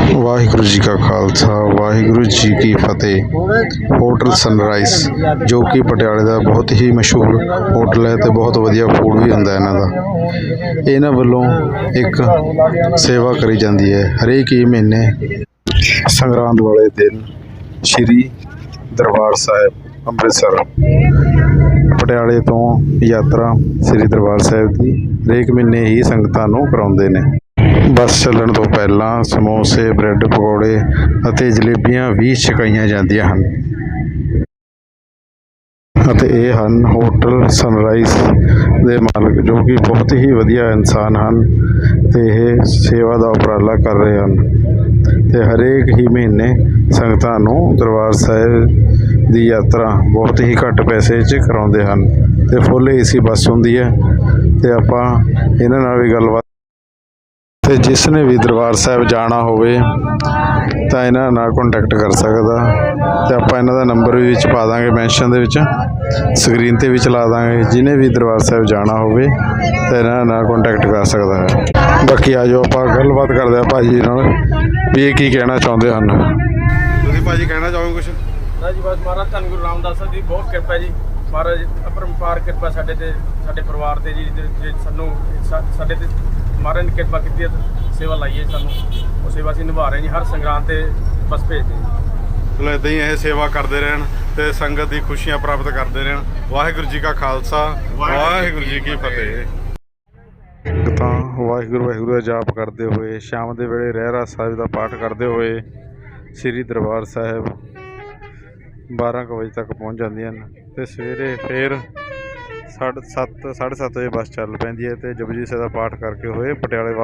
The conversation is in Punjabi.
ਵਾਹਿਗੁਰੂ ਜੀ ਕਾ ਖਾਲਸਾ, ਵਾਹਿਗੁਰੂ ਜੀ ਕੀ ਫਤਿਹ। ਹੋਟਲ ਸਨਰਾਈਜ਼ ਜੋ ਕਿ ਪਟਿਆਲੇ ਦਾ ਬਹੁਤ ਹੀ ਮਸ਼ਹੂਰ ਹੋਟਲ ਹੈ ਤੇ ਬਹੁਤ ਵਧੀਆ ਫੂਡ ਵੀ ਹੁੰਦਾ ਇਹਨਾਂ ਦਾ। ਇਹਨਾਂ ਵੱਲੋਂ ਇੱਕ ਸੇਵਾ ਕਰੀ ਜਾਂਦੀ ਹੈ, ਹਰੇਕ ਹੀ ਮਹੀਨੇ ਸੰਗਰਾਂਦ ਵਾਲੇ ਦਿਨ ਸ਼੍ਰੀ ਦਰਬਾਰ ਸਾਹਿਬ ਅੰਮ੍ਰਿਤਸਰ ਪਟਿਆਲੇ ਤੋਂ ਯਾਤਰਾ ਸ੍ਰੀ ਦਰਬਾਰ ਸਾਹਿਬ ਦੀ ਹਰੇਕ ਮਹੀਨੇ ਹੀ ਸੰਗਤਾਂ ਨੂੰ ਕਰਾਉਂਦੇ ਨੇ। ਬੱਸ ਚੱਲਣ ਤੋਂ ਪਹਿਲਾਂ ਸਮੋਸੇ, ਬ੍ਰੈਡ ਪਕੌੜੇ ਅਤੇ ਜਲੇਬੀਆਂ ਵੀ ਛਕਾਈਆਂ ਜਾਂਦੀਆਂ ਹਨ। ਅਤੇ ਇਹ ਹਨ ਹੋਟਲ ਸਨਰਾਈਜ਼ ਦੇ ਮਾਲਕ, ਜੋ ਕਿ ਬਹੁਤ ਹੀ ਵਧੀਆ ਇਨਸਾਨ ਹਨ ਤੇ ਇਹ ਸੇਵਾ ਦਾ ਉਪਰਾਲਾ ਕਰ ਰਹੇ ਹਨ। ਤੇ ਹਰੇਕ ਹੀ ਮਹੀਨੇ ਸੰਗਤਾਂ ਨੂੰ ਦਰਬਾਰ ਸਾਹਿਬ ਦੀ ਯਾਤਰਾ ਬਹੁਤ ਹੀ ਘੱਟ ਪੈਸੇ 'ਚ ਕਰਾਉਂਦੇ ਹਨ। ਤੇ ਫੁੱਲ ਏਸੀ ਬੱਸ ਹੁੰਦੀ ਹੈ ਤੇ ਆਪਾਂ ਇਹਨਾਂ ਨਾਲ ਵੀ ਗੱਲਬਾਤ ਤੇ ਜਿਸ ਨੇ ਵੀ ਦਰਬਾਰ ਸਾਹਿਬ ਜਾਣਾ ਹੋਵੇ ਤਾਂ ਇਹਨਾਂ ਨਾਲ ਕੰਟੈਕਟ ਕਰ ਸਕਦਾ। ਤੇ ਆਪਾਂ ਇਹਨਾਂ ਦਾ ਨੰਬਰ ਵੀ ਵਿੱਚ ਪਾ ਦਾਂਗੇ ਮੈਂਸ਼ਨ ਦੇ ਵਿੱਚ ਸਕਰੀਨ ਤੇ ਵੀ ਚਲਾ ਦਾਂਗੇ। ਜਿਹਨੇ ਵੀ ਦਰਬਾਰ ਸਾਹਿਬ ਜਾਣਾ ਹੋਵੇ ਤਾਂ ਇਹਨਾਂ ਨਾਲ ਕੰਟੈਕਟ ਕਰ ਸਕਦਾ ਹੈ। ਬਾਕੀ ਆਜੋ ਆਪਾਂ ਗੱਲਬਾਤ ਕਰਦੇ ਆ ਭਾਜੀ ਨਾਲ ਵੀ ਇਹ ਕੀ ਕਹਿਣਾ ਚਾਹੁੰਦੇ ਹਨ। ਤੁਸੀਂ ਭਾਜੀ ਕਹਿਣਾ ਚਾਹੋਗੇ ਕੁਝ ਨਾ ਜੀ ਬਸ ਮਹਾਰਾਜ ਧੰਨ ਗੁਰੂ ਰਾਮਦਾਸ ਸਾਹਿਬ ਦੀ ਬਹੁਤ ਕਿਰਪਾ ਜੀ। ਮਹਾਰਾਜ ਅਪਰੰਪਾਰ ਕਿਰਪਾ ਸਾਡੇ ਤੇ ਸਾਡੇ ਪਰਿਵਾਰ ਤੇ ਜੀ ਸਾਨੂੰ ਸਾਡੇ ਤੇ ਮਹਾਰਾਜ ਨੇ ਕਿਰਪਾ ਕੀਤੀ ਹੈ ਸੇਵਾ ਲਾਈਏ ਸਾਨੂੰ। ਉਹ ਸੇਵਾ ਅਸੀਂ ਨਿਭਾ ਰਹੇ ਜੀ, ਹਰ ਸੰਗਰਾਂਦ ਤੇ ਬਸ ਭੇਜਦੇ ਜੀ। ਚਲੋ ਇਦਾਂ ਹੀ ਇਹ ਸੇਵਾ ਕਰਦੇ ਰਹਿਣ ਤੇ ਸੰਗਤ ਦੀ ਖੁਸ਼ੀਆਂ ਪ੍ਰਾਪਤ ਕਰਦੇ ਰਹਿਣ। ਵਾਹਿਗੁਰੂ ਜੀ ਕਾ ਖਾਲਸਾ, ਵਾਹਿਗੁਰੂ ਜੀ ਕੀ ਫਤਿਹ। ਤਾਂ ਵਾਹਿਗੁਰੂ ਵਾਹਿਗੁਰੂ ਦਾ ਜਾਪ ਕਰਦੇ ਹੋਏ, ਸ਼ਾਮ ਦੇ ਵੇਲੇ ਰਹਿਰਾ ਸਾਹਿਬ ਦਾ ਪਾਠ ਕਰਦੇ ਹੋਏ ਸ੍ਰੀ ਦਰਬਾਰ ਸਾਹਿਬ 12 ਕੁ ਵਜੇ ਤੱਕ ਪਹੁੰਚ ਜਾਂਦੀਆਂ ਹਨ ਤੇ ਸਵੇਰੇ ਫੇਰ 7:30 7:30 ਵਜੇ ਬੱਸ ਚੱਲ ਪੈਂਦੀ ਹੈ ਤੇ ਜਪਜੀ ਸਾਹਿਬ ਦਾ ਪਾਠ ਕਰਕੇ ਹੋਏ ਪਟਿਆਲੇ ਵਾਪਸ।